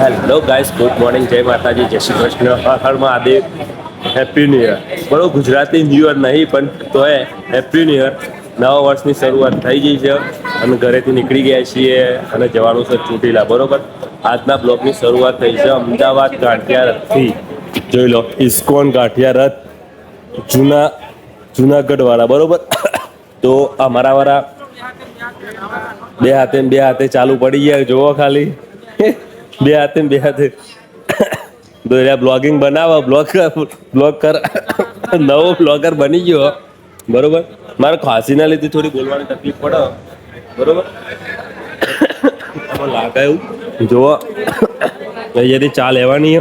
Hello guys good morning Jai Mataji Jai Shri Krishna Har Mahadev happy new year બરો Gujarati new year નહીં, પણ તોય happy new year નવા વર્ષની શરૂઆત થઈ ગઈ છે. અને ઘરેથી નીકળી ગયા છીએ અને જવાનું છે ચૂંટીલા, બરોબર? આજના બ્લોગની શરૂઆત થઈ છે અમદાવાદ ગાંઠિયા રથથી. જોઈ લો, ઇસ્કોન ગાંઠિયા રથ, જૂના, જૂનાગઢવાળા, બરોબર? તો અમારા વાળા બે હાથે બે હાથે ચાલુ પડી ગયા જોવો ખાલી. બે હાથે બે હાથે. દોર્યા બ્લોગિંગ બનાવો, બ્લોગ બ્લોગ કર. નવો બ્લોગર બની ગયો બરોબર? મારે ખાંસીના લીધે થોડી બોલવાની તકલીફ પડે બરોબર? લાગે એવું જુઓ. અહીંયાથી ચા લેવાની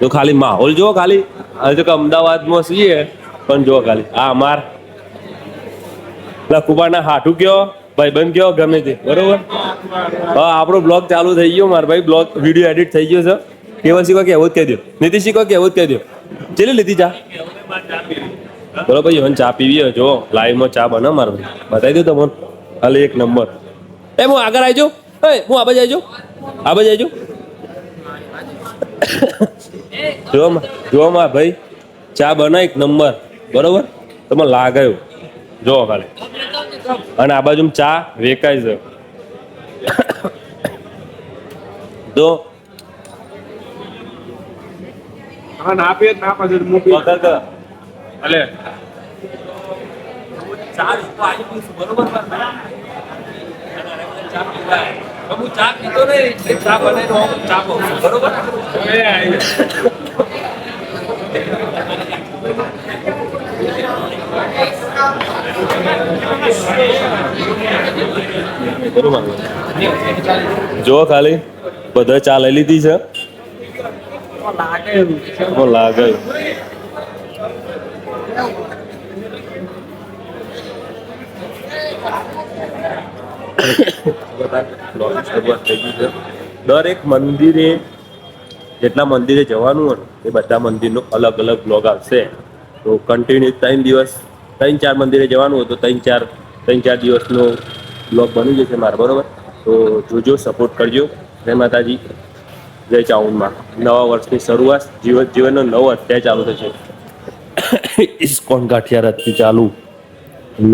તો ખાલી માહોલ જુઓ ખાલી. હજુ કે અમદાવાદમાં છીએ. પણ જુઓ ખાલી. આ અમાર. લખુબાના હાઠું કયો? ભાઈબંધ કયો ગમે તે. બરોબર? હા, આપણો બ્લોગ ચાલુ થઈ ગયો. મારા ભાઈ બ્લોગ વીડિયો એડિટ થઈ ગયો છે. કેવલ શીખો કે એવું જ કહી દો. નીતિશ શીખો કે એવું જ કહી દો. ચેલી લીધી ચા? બરોબર ભાઈ હવે ચા પીવી જો લાઈવમાં ચા બનાવ મારો ભાઈ. બતાવી દો તમને. હાલ એક નંબર. એ, હું આગળ આવજો એ, હું આ બાજુ આવજો આ બાજુ આવજો જો જો માં ભાઈ, ચા બના એક નંબર. બરોબર? તમે લાગાયો જો ખાલી. અને આ બાજુ ચા વેકાય છે તો ચા પીતો નહીં ચા બનાવીને ચા બરોબર એ આવી ગયો. બરોબર જો ખાલી બધા ચા લઈ લીધી છે. લાગે. દરેક મંદિરે જેટલા મંદિરે જવાનું હોય એ બધા મંદિરનો અલગ અલગ બ્લોગ આવશે. તો કન્ટિન્યુ ત્રણ દિવસ ત્રણ ચાર મંદિરે જવાનું હોય તો ત્રણ ચાર ત્રણ ચાર દિવસનો બ્લોગ બની જશે મારે, બરાબર? તો જોજો સપોર્ટ કરજો. જય માતાજી. જય ચાઉનમાં. નવા વર્ષની શરૂઆત, જીવન, જીવનનો નવો અધ્યાય ચાલુ થશે. ઇસ્કોન ગાંઠિયારથથી ચાલુ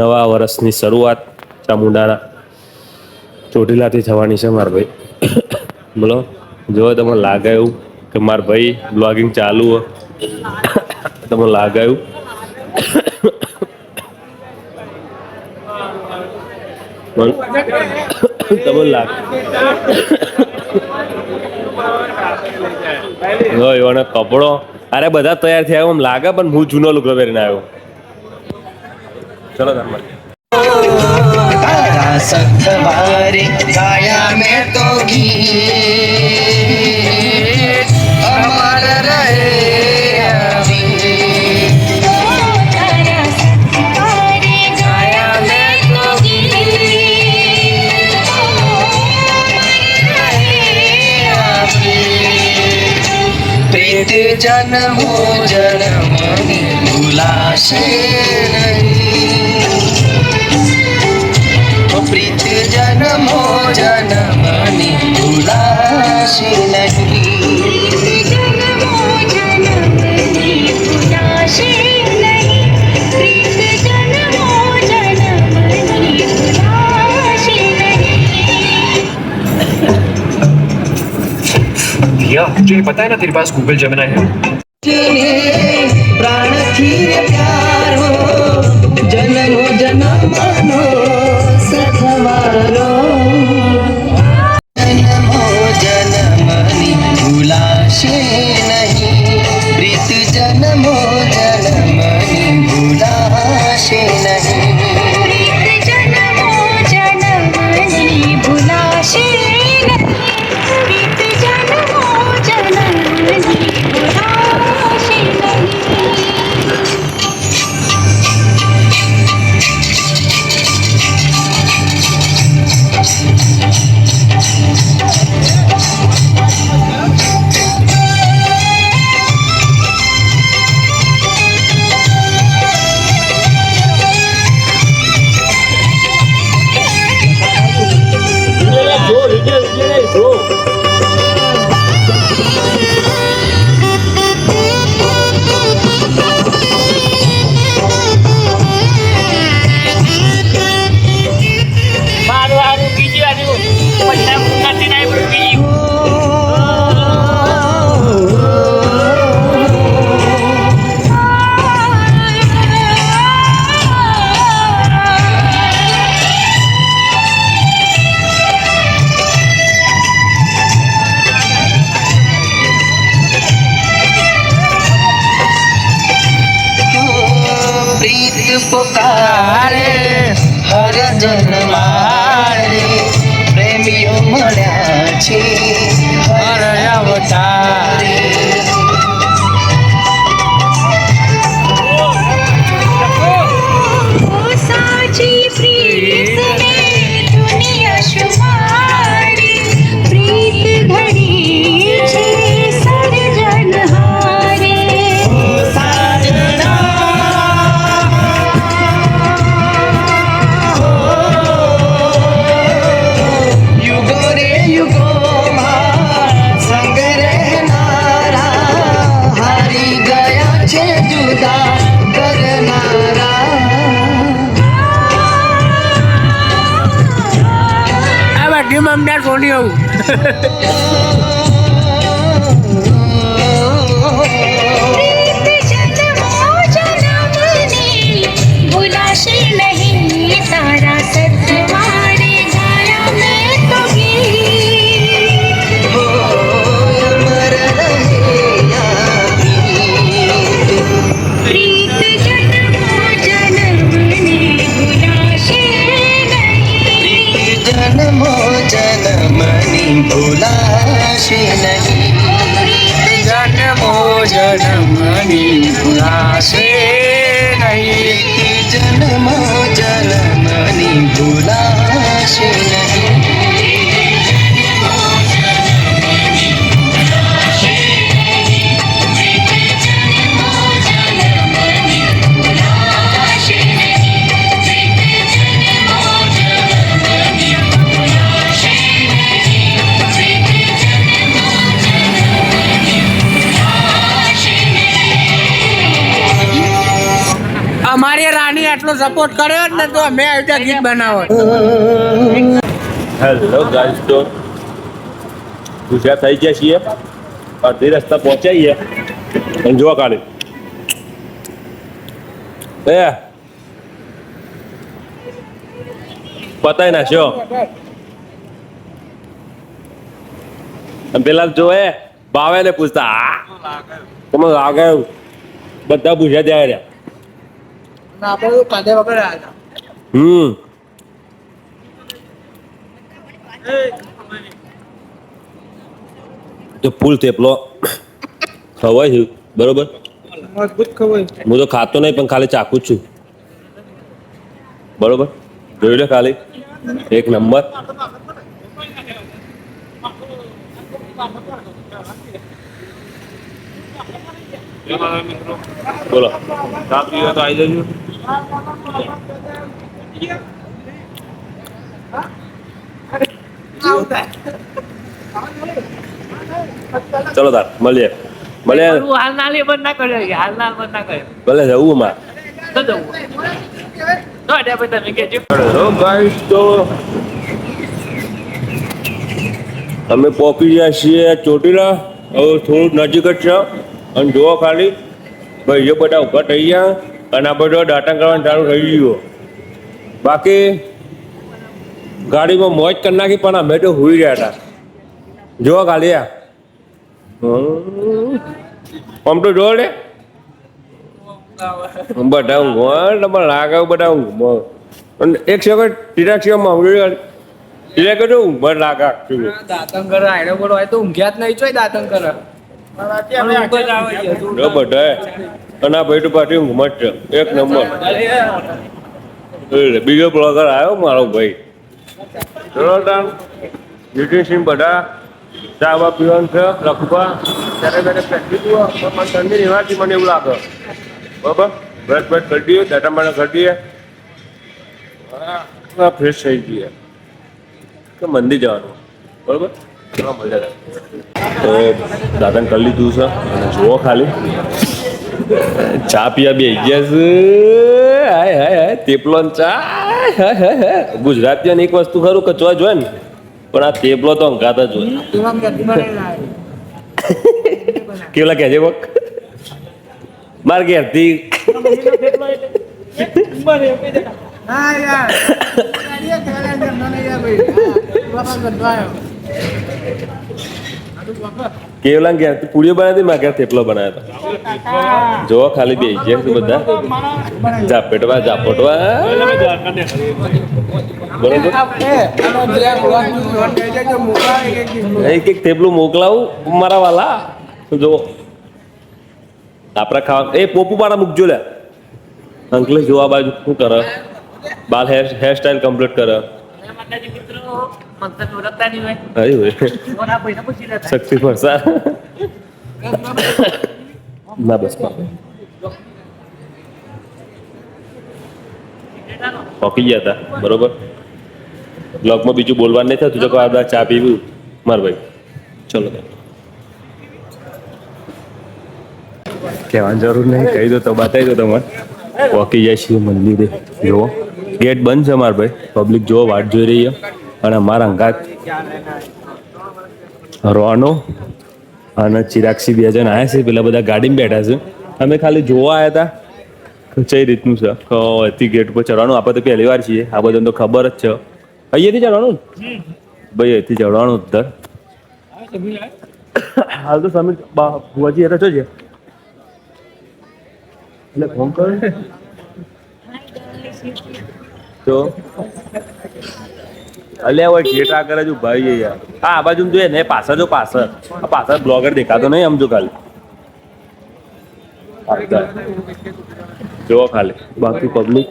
નવા વર્ષની શરૂઆત ચામુંડાના ચોટીલાથી થવાની છે મારા ભાઈ. બોલો? જો તમને લાગે એવું કે મારા ભાઈ બ્લોગિંગ ચાલુ તમને લાગે એવું? ડબલ લાખ કપડો. અરે, બધા તૈયાર થયા એમ લાગે, પણ હું જૂનો લુગડો પહેરીને આવ્યો. ચલો, ધર્મ. સત્તવારી કાયા મેં તો ઘી. जन्म हो जन्म भुलाशे प्रीत जन्म हो जन्म भैया तुझे ये पता है ना तेरे पास गूगल जमना है प्राण थी प्यारो जन्मो जन्मनो सखवारो जन्मो जन्मनि भुलाशे नहीं प्रीत जन्मो जन्मनि पुकारे हर जन्मा 嘿嘿嘿 સપોર્ટ કર્યો જ ને તો અમે આવી ગીત બનાવો. હેલો ગાઈસ તો ગુજરાત થઈ ગયા છીએ. અડધી રસ્તા પહોંચાઈએ અને જોવા કાલે એ. પતાય નાખ્યો પેલા જોવે ભાવે ને પૂછતા તમે લાગે? બધા પૂછ્યા ત્યાં રહ્યા. આપણે કાંદે વગર આવ્યા હમ. તો ફૂલ થેપલો. ખવાય છે બરોબર? મજબૂત હું તો ખાતો નહીં પણ ખાલી ચાખું છું. બરોબર? જોઈ લો ખાલી. એક નંબર. બોલો. તો આવી જજો. ચલો તાર મળીએ. મળીએ હાલ લે બંધ ના કર્યો હાલ બંધ ના કર્યો ભલે જવું માં. તો જવું. તો અડે પછી તમે કહેજો. હેલો ગાઈસ તો અમે પહોંચી ગયા છીએ ચોટીલા. હવે થોડું નજીક જ છે. અને જુઓ ખાલી. ભાઈઓ બધા ઊભા થઈ ગયા. અને આ બધો દાટા કરવાનું ચાલુ થઈ ગયું. બાકી ગાડીમાં મોજ કરી નાખી પણ અમે તો હોઈ રહ્યા હતા. જુઓ ગાલિયા આમ તો જો લે. બધા ઊંઘવા તમારે લાગે બધા ઊંઘમાં. અને એક સેકન્ડ ટીરાક્ષીમાં માંગણી ટીરાક તો ઊંઘ લાગે આખી કરે આયડો બોલો હોય તો ઊંઘ્યા જ નહીં જોઈ કરે જ. જો બધા અને આ તો પાછી ઊંઘમાં છે. એક નંબર. બીજો બ્લોગર આવ્યો મારો ભાઈ. ચલો બધા ચા બા પીવાનું છે લખવા ત્યારે મેં પેટી દો પણ મને ઠંડી રહેવાથી મને એવું લાગે. બરાબર? બ્રશ બ્રશ કરી દઈએ. દાટા માટે કરી દઈએ. ફ્રેશ થઈ જઈએ. કે મંદિર જવાનું. બરાબર? મજા તો દાદાને કરી લીધું છે. અને જુઓ ખાલી. ચા પીવા બે ગયા છે હાય હાય હાય તેપલો ને ચા હાય હાય હાય ગુજરાતીઓને એક વસ્તુ ખરું કચવા જોઈએ ને પણ આ તેપલો તો અંકાત જ હોય એમાં ક્યાંથી બનાવેલા આવે? કેવલા કહેજે બક માર ઘેરથી હા યાર ગાડીએ ખેલે છે, મને યાર ભાઈ. હા, બાપા ગંધો આવ્યો. આટલું બાપા. કેવલા ઘેર પૂરીઓ બનાવી મારા ઘેર થેપલો બનાવ્યો હતો. જો ખાલી બે જે બધા ઝાપેટવા ઝાપટવા બરોબર? એક એક થેપલું મોકલાવું મારા વાલા. જો આપણા ખાવા એ પોપુ પાડા મૂકજો લે અંકલેશ જોવા બાજુ શું કરે? બાલ હેર હેર સ્ટાઈલ કમ્પ્લીટ કરે. શક્તિ ફરસા ના બસ. પોકી ગયા હતા બરોબર? બ્લોગમાં બીજું બોલવાનું નહીં થતું. જો કહો આ બધા ચા પીવું. માર ભાઈ. ચલો કહેવાની જરૂર નહીં. કહી દો તો બતાવી દો તમારે. પોકી જાય છીએ મંદિરે. જુઓ. ગેટ બંધ છે મારા ભાઈ. પબ્લિક જો વાટ જોઈ રહી છે. અને અમારા અંગાત રોનો અને ચિરાક્ષી બે જણ આવ્યા છે. પેલા બધા ગાડીમાં બેઠા છે. અમે ખાલી જોવા આવ્યા હતા કઈ રીતનું છે અહીંથી ગેટ ઉપર ચડવાનું આપણે તો પહેલી વાર છીએ. આ બધાને તો ખબર જ છે. અહીંયાથી ચડવાનું ભાઈ અહીંથી ચડવાનું ઉત્તર. હાલ તો સમીર બા ભુવાજી હતા છો છે એટલે ફોન કરો. તો અલ્યા હોય આ કરે છું ભાઈ યાર. હા આ બાજુ જોઈએ ને પાછળ જો પાછળ. આ પાછળ બ્લોગર દેખાતો નહીં આમ જો ખાલી. આવતા. જો ખાલી. બાકી પબ્લિક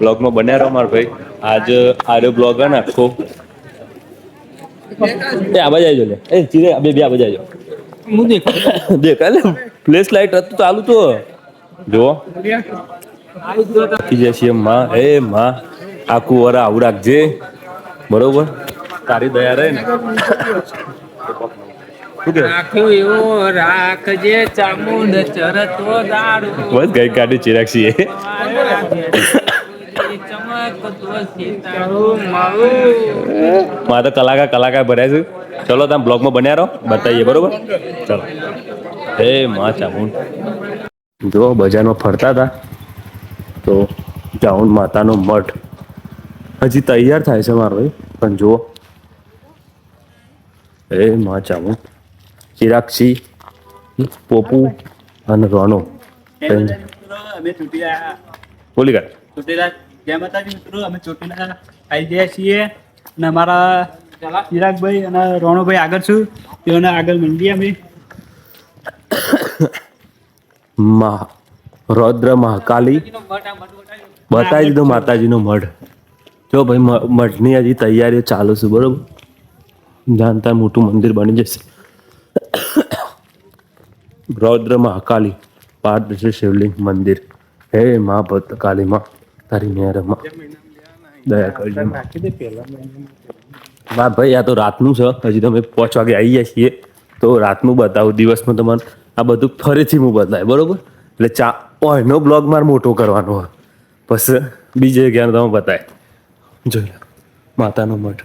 બ્લોગમાં બન્યા રહો મારો ભાઈ. આજ આર્યો બ્લોગ હે આખો. એ આ બાજુ આવજો લે. એ ચીરે બે બે આ બાજુ આવજો. હું દેખ દેખ લે ફ્લેશ લાઈટ હતું ચાલુ તો. જો? કીજે છે માં. એ માં આખું વરા આવું રાખજે. બરોબર? તારી દયા રહે ને. બસ ગઈ કાઢી ચિરાક્ષી મારું તો કલાકાર કલાકાર ભર્યા છું. ચલો તમે બ્લોગમાં બન્યા રહો. બતાવીએ બરોબર? ચલો. હે માં ચામુંડ. જો બજારમાં ફરતા હતા તો ચામુંડ માતાનો મઠ. હજી તૈયાર થાય છે મારો પણ જુઓ. એ માં ચામુંડ ચિરાક્ષી પોપુ અને રોનો. બોલી કાઢ ચૂંટેલા. જય માતાજી મિત્રો? અમે ચોટીલા આવી ગયા છીએ. અને અમારા ચિરાગભાઈ અને રોણુભાઈ આગળ છું. તેઓને આગળ મંડી અમે. મહા રૌદ્ર મહાકાલી. બતાવી દીધો માતાજીનો મઢ. જો ભાઈ મઢની હજી તૈયારીઓ ચાલુ છે, બરોબર? જાણતા મોટું મંદિર બની જશે. રૌદ્ર મહાકાલી છે શિવલિંગ મંદિર. હે મા ભક્તમાં તારી મહેરમાં. દયા કરજો. હા ભાઈ, આ તો રાતનું છે. હજી તમે પાંચ વાગે આવી જાય છીએ. તો રાતનું બતાવું દિવસમાં તમારે આ બધું ફરીથી હું બદલાય બરોબર? એટલે ચા ઓયનો બ્લોગ મારે મોટો કરવાનો હોય. પછી બીજે જ્ઞાન તમે બતાય. જોઈ લો માતાનો મઠ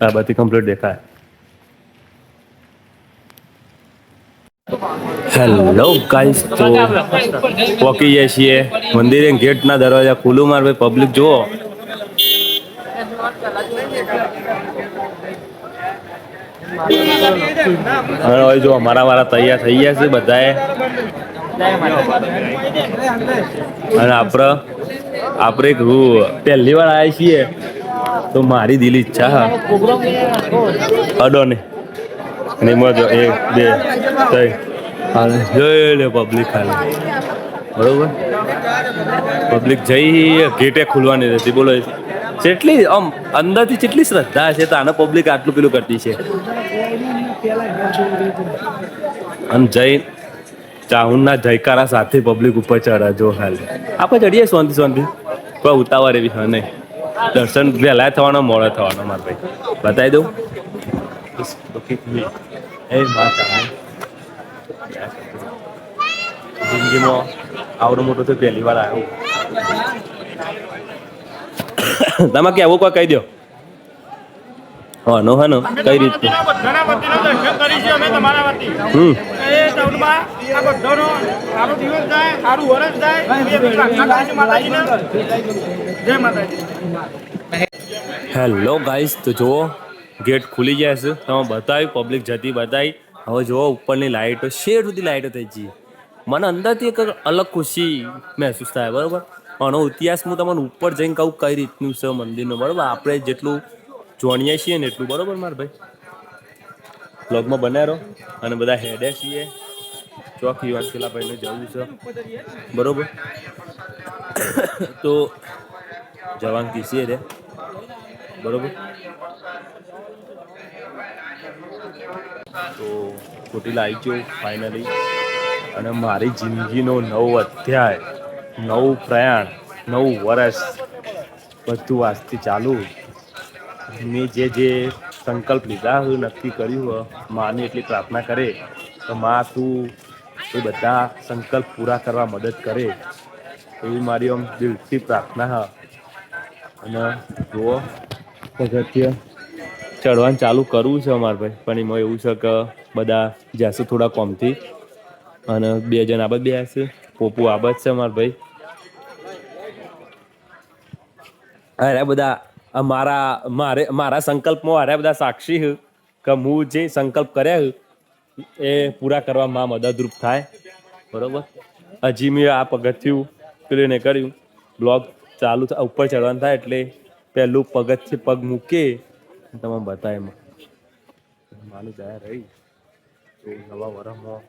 આ બધી કમ્પ્લીટ દેખાય. હેલો ગાઈસ તો પહોંચી જાય છીએ. મંદિરે ગેટના દરવાજા ખુલ્લું માર ભાઈ પબ્લિક જુઓ. અને હવે જો મારા મારા તૈયાર થઈ ગયા છે બધાએ. અને આપણે આપણે એક પહેલી વાર આવ્યા છીએ. તો મારી દિલ ઈચ્છા હા. અડો ને. અને એમાં જો એક, બે, ત્રણ. જોઈ લે પબ્લિક ખાલી બરોબર? પબ્લિક જઈ ગેટે ખુલવાની રહેતી. બોલો. કેટલી આમ અંદરથી જેટલી શ્રદ્ધા છે, તો આને પબ્લિક આટલું પેલું કરતી છે. અને જય ચાહુનના જયકારા સાથે પબ્લિક ઉપર ચડે, જો હાલ. આપણે ચડીએ શાંતિ શાંતિ. કોઈ ઉતાવળ એવી હા નહીં. દર્શન વહેલા થવાનો, મોડો થવાનો, મારા ભાઈ. બતાવી દઉં. એ જિંદગીમાં આવડો મોટો તો પહેલી વાર આવ્યો. તમે ક્યાં કોઈ કહી દો. હા નો હા નો કઈ હમ. જાય જાય. જય માતાજી. હેલો ગાઈસ તો જુઓ ગેટ ખુલી ગયા છે. તમે બતાવી પબ્લિક જતી બતાવી. હવે જુઓ ઉપરની લાઈટો શેર સુધી લાઈટો થઈ ગઈ. મને અંદરથી એક અલગ ખુશી મહેસૂસ થાય બરાબર? આનો ઇતિહાસ હું તમને ઉપર જઈને કહું કઈ રીતનું છે મંદિરનું, બરાબર? આપણે જેટલું જોણીએ છીએ ને એટલું, બરાબર મારા ભાઈ? બ્લોગમાં બનાવ્યો અને બધા હેડે છીએ. ચોક યુવાન પેલા ભાઈને જવું છે. બરોબર? તો જવાન કીસીએ રે. બરોબર? તો ચોટીલા આવી ગયો ફાઇનલી અને મારી જિંદગીનો નવો અધ્યાય. નવું પ્રયાણ, નવું વર્ષ બધું આજથી ચાલુ. મેં જે જે સંકલ્પ લીધા હોય, નક્કી કર્યું હોય, માની એટલી પ્રાર્થના કરે તો માં તું એ બધા સંકલ્પ પૂરા કરવા મદદ કરે. એવી મારી આમ દિલથી પ્રાર્થના હ. અને જુઓ પગથિયે ચડવાનું ચાલુ કરવું છે અમારે ભાઈ. પણ એમાં એવું છે કે બધા જશે થોડા કોમથી અને બે જણ આબદ બે હશે પોપુ આબદ છે મારા ભાઈ. અરે બધા મારા, મારે, મારા સંકલ્પમાં અરે બધા સાક્ષી હું, કે હું જે સંકલ્પ કર્યા એ પૂરા કરવામાં મદદરૂપ થાય. બરોબર? હજી મેં આ પગથિયું પેલું ને કર્યું. બ્લોગ ચાલુ થાય ઉપર ચડવાનું થાય એટલે પહેલું પગથી પગ મૂકે. તમે બતાવે એમાં. માનું જાય રહી. નવા વરસમાં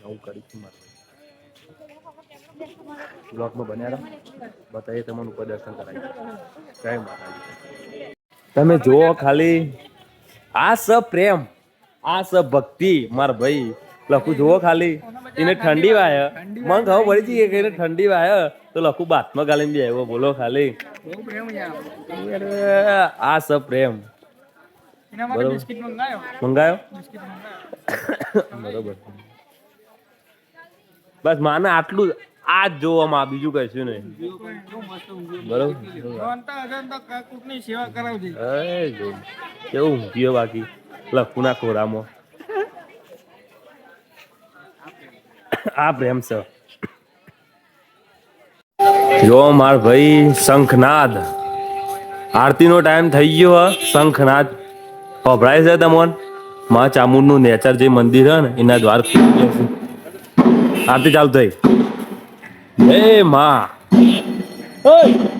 નવું કરીશું મારે. બ્લોગમાં બન્યા રહો. બતાવીએ તમારું પ્રદર્શન દર્શન કરાવી જય માતાજી. તમે જુઓ ખાલી. આ સ પ્રેમ આ સ ભક્તિ માર ભાઈ. લખું જુઓ ખાલી. એને ઠંડી વાય. મને ખબર પડી જઈએ કે એને ઠંડી વાય. તો લખું બાથમાં ગાલીને બી આવ્યો. બોલો ખાલી. આ સ પ્રેમ. બરોબર. મંગાયો? બરોબર. બસ માને આટલું આ જ જોવામાં બીજું કશું નહીં. બરોબર? કેવું ઊંઘ્યો બાકી? લખું ના ખોરામાં. આ પ્રેમ છે. જો માર ભાઈ શંખનાદ. આરતીનો ટાઈમ થઈ ગયો હ શંખનાદ. ખભરાય છે તમોન? માં ચામુંડનું નેચર જે મંદિર છે ને એના દ્વાર આરતી ચાલુ થઈ. એ માં ઓય